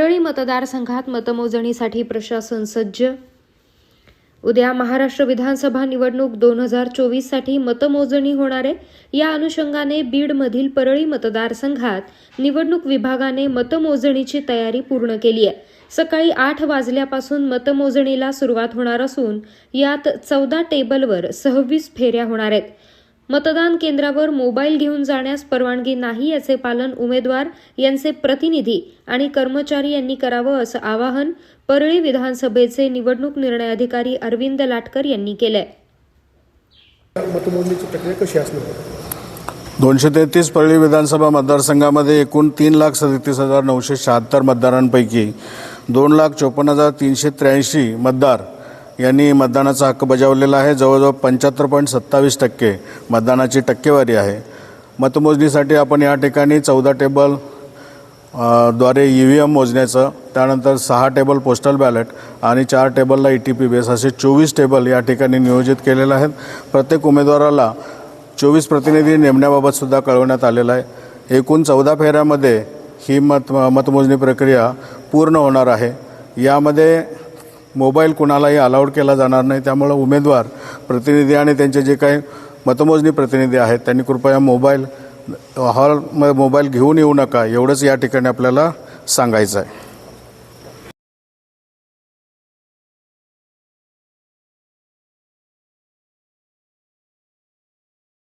परळी मतदारसंघात मतमोजणीसाठी प्रशासन सज्ज. उद्या महाराष्ट्र विधानसभा निवडणूक दोन हजार चोवीससाठी मतमोजणी होणार आहे. या अनुषंगाने बीडमधील परळी मतदारसंघात निवडणूक विभागाने मतमोजणीची तयारी पूर्ण केली आहे. सकाळी आठ वाजल्यापासून मतमोजणीला सुरुवात होणार असून यात चौदा टेबलवर सव्वीस फेऱ्या होणार आहेत. मतदान केंद्रावर मोबाईल घेऊन जाण्यास परवानगी नाही याचे पालन उमेदवार यांचे प्रतिनिधी आणि कर्मचारी यांनी करावं असं आवाहन परळी विधानसभेचे निवडणूक निर्णय अधिकारी अरविंद लाटकर यांनी केलंय. मतमोजणीची प्रक्रिया कशी असणार? दोनशे तेहतीस परळी विधानसभा मतदारसंघामध्ये एकूण तीन लाख सदतीस हजार नऊशे शहात्तर मतदारांपैकी दोन लाख चोपन्न हजार तीनशे त्र्याऐंशी मतदार यांनी मतदानाचा हक्क बजावलेला आहे. जवळजवळ पंच्याहत्तर पॉईंट सत्तावीस टक्के मतदानाची टक्केवारी आहे. मतमोजणीसाठी आपण या ठिकाणी चौदा टेबलद्वारे ई व्ही एम मोजण्याचं त्यानंतर सहा टेबल पोस्टल बॅलेट आणि चार टेबलला ई टी पी बेस असे चोवीस टेबल या ठिकाणी नियोजित केलेले आहेत. प्रत्येक उमेदवाराला चोवीस प्रतिनिधी नेमण्याबाबत सुद्धा कळवण्यात आलेलं आहे. एकूण चौदा फेऱ्यामध्ये ही मत मतमोजणी प्रक्रिया पूर्ण होणार आहे. यामध्ये मोबाईल कुणालाही अलाउड केला जाणार नाही. त्यामुळं उमेदवार प्रतिनिधी आणि त्यांचे जे काही मतमोजणी प्रतिनिधी आहेत त्यांनी कृपया मोबाईल हॉल मोबाईल घेऊन येऊ नका. एवढंच या ठिकाणी आपल्याला सांगायचं आहे.